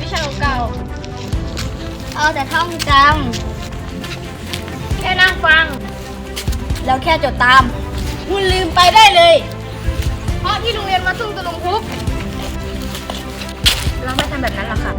วิชาเก่าเอาแต่ท่องจำแค่นั่งฟัง แล้วแค่จดตาม คุณลืมไปได้เลย เพราะที่โรงเรียนมาทุ่งตะลุงพุกเราไม่ทำแบบนั้นหรอกค่ะ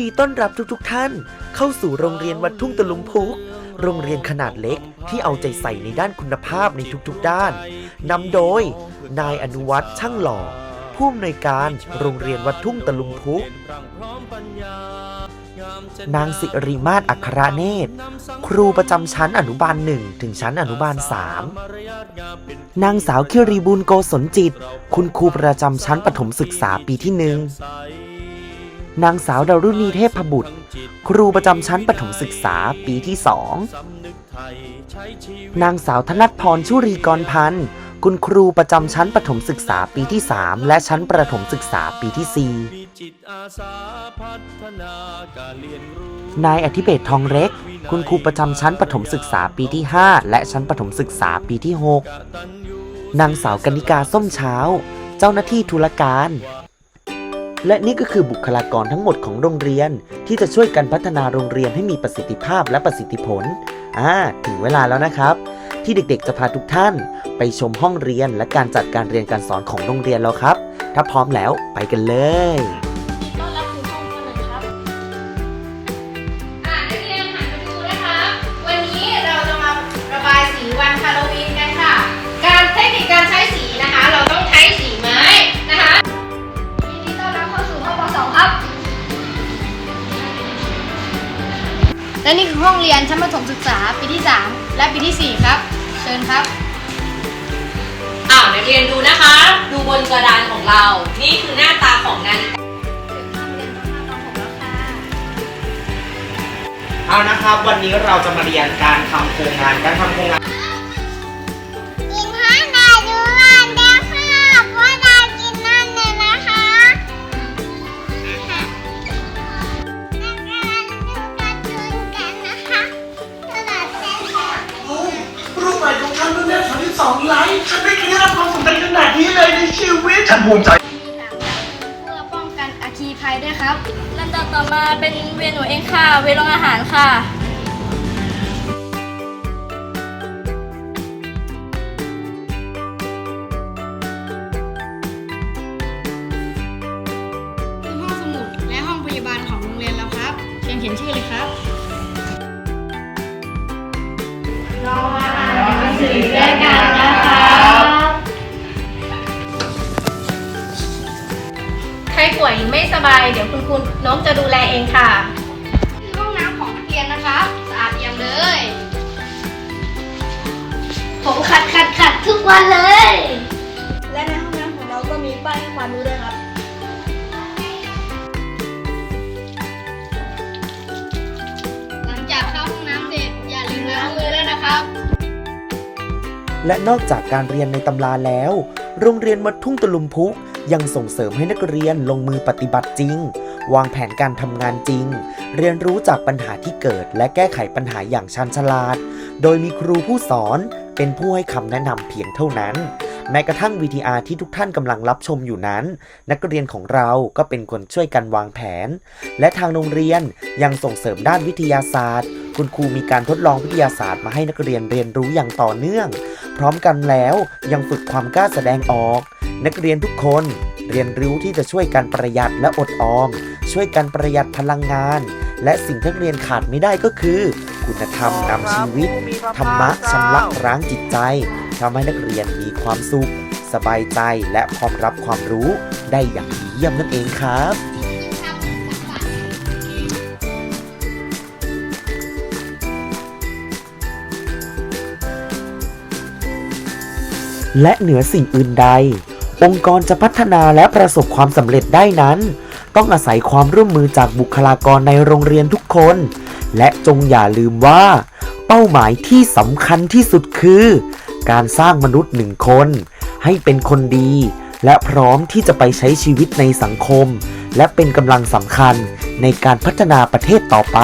ดีต้อนรับทุกๆทท่าน เข้าสู่โรงเรียนวัดทุ่งตะลุงพุก โรงเรียนขนาดเล็กที่เอาใจใส่ในด้านคุณภาพในทุกๆด้านนำโดย นายอนุวัฒน์ช่างหล่อ ผู้อำนวยการโรงเรียนวัดทุ่งตะลุงพุก นางสิริมาศอัครเนตร ครูประจำชั้นอนุบาลหนึ่งถึงชั้นอนุบาลสามนางสาวคิรีบุญโกศลจิต คุณครูประจำชั้นประถมศึกษาปีที่หนึ่ง นางสาวดารุณีเทพบุตร ครูประจำชั้นประถมศึกษาปีที่สองนางสาวธนัทพรชุรีกรพันธ์คุณครูประจำชั้นประถมศึกษาปีที่ 3 และชั้นประถมศึกษาปีที่ 4 นายอธิเบศทองเล็ก คุณครูประจำชั้นประถมศึกษาปีที่ 5 และชั้นประถมศึกษาปีที่ 6 นางสาวกนิกาส้มเช้า เจ้าหน้าที่ธุรการ และนี่ก็คือบุคลากรทั้งหมดของโรงเรียน ที่จะช่วยกันพัฒนาโรงเรียนให้มีประสิทธิภาพและประสิทธิผลอ่าถึงเวลาแล้วนะครับ ที่เด็กๆจะพาทุกท่าน ไปชมห้องเรียนและการจัดการเรียนการสอนของโรงเรียนแล้วครับ ถ้าพร้อมแล้วไปกันเลย และนี่คือห้องเรียนชั้นประถมศึกษาปีที่ 3 และปีที่ 4 ครับ เชิญครับ อ่านักเรียนดูนะคะ ดูบนกระดานของเรา นี่คือหน้าตาของนาฬิกาถึงห้องเรียนชั้นประถมแล้วค่ะเอานะครับ วันนี้เราจะมาเรียนการทำโครงงานการทำโครงงาน ม่32ไลค์ฉันไม่เคยได้รับความสำเร็จขนาดนี้เลยในชีวิตฉันภูมิใจ เพื่อป้องกันอัคคีภัยด้วยครับลำดับต่อมาเป็นเวียนหนูเองค่ะ เวลงอาหารค่ะคือห้องสมุดและห้องพยาบาลของโรงเรียนแล้วครับเชิญเขียนชื่อเลยครับ ใครป่วยหรือไม่สบาย เดี๋ยวคุณครูน้องจะดูแลเองค่ะคือห้องน้ำของนักเรียนนะคะ สะอาดเอี่ยมเลย ผมขัดขัดขัดทุกวันเลย และในห้องน้ำของเราก็มีป้ายให้ความรู้ด้วยครับ หลังจากเข้าห้องน้ำเสร็จอย่าลืมล้างมือด้วยนะครับ และนอกจากการเรียนในตำราแล้ว โรงเรียนวัดทุ่งตะลุมพุก ยังส่งเสริมให้นักเรียนลงมือปฏิบัติจริง วางแผนการทำงานจริง เรียนรู้จากปัญหาที่เกิด และแก้ไขปัญหาอย่างชันฉลาด โดยมีครูผู้สอนเป็นผู้ให้คำแนะนำเพียงเท่านั้น แม้กระทั่ง VTR ที่ทุกท่านกำลังรับชมอยู่นั้น นักเรียนของเราก็เป็นคนช่วยกันวางแผน และทางโรงเรียนยังส่งเสริมด้านวิทยาศาสตร์ คุณครูมีการทดลองวิทยาศาสตร์มาให้นักเรียนเรียนรู้อย่างต่อเนื่อง พร้อมกันแล้วยังฝึกความกล้าแสดงออก นักเรียนทุกคนเรียนรู้ที่จะช่วยกันประหยัดและอดออม ช่วยกันประหยัดพลังงาน และสิ่งที่นักเรียนขาดไม่ได้ก็คือ คุณธรรมนำชีวิต ธรรมะชำระล้างจิตใจทำให้นักเรียนมีความสุข สบายใจและพร้อมรับความรู้ได้อย่างดีเยี่ยมนั่นเองครับและเหนือสิ่งอื่นใด องค์กรจะพัฒนาและประสบความสำเร็จได้นั้น ต้องอาศัยความร่วมมือจากบุคลากรในโรงเรียนทุกคน และจงอย่าลืมว่า เป้าหมายที่สำคัญที่สุดคือ การสร้างมนุษย์หนึ่งคน ให้เป็นคนดี และพร้อมที่จะไปใช้ชีวิตในสังคม และเป็นกำลังสำคัญในการพัฒนาประเทศต่อไป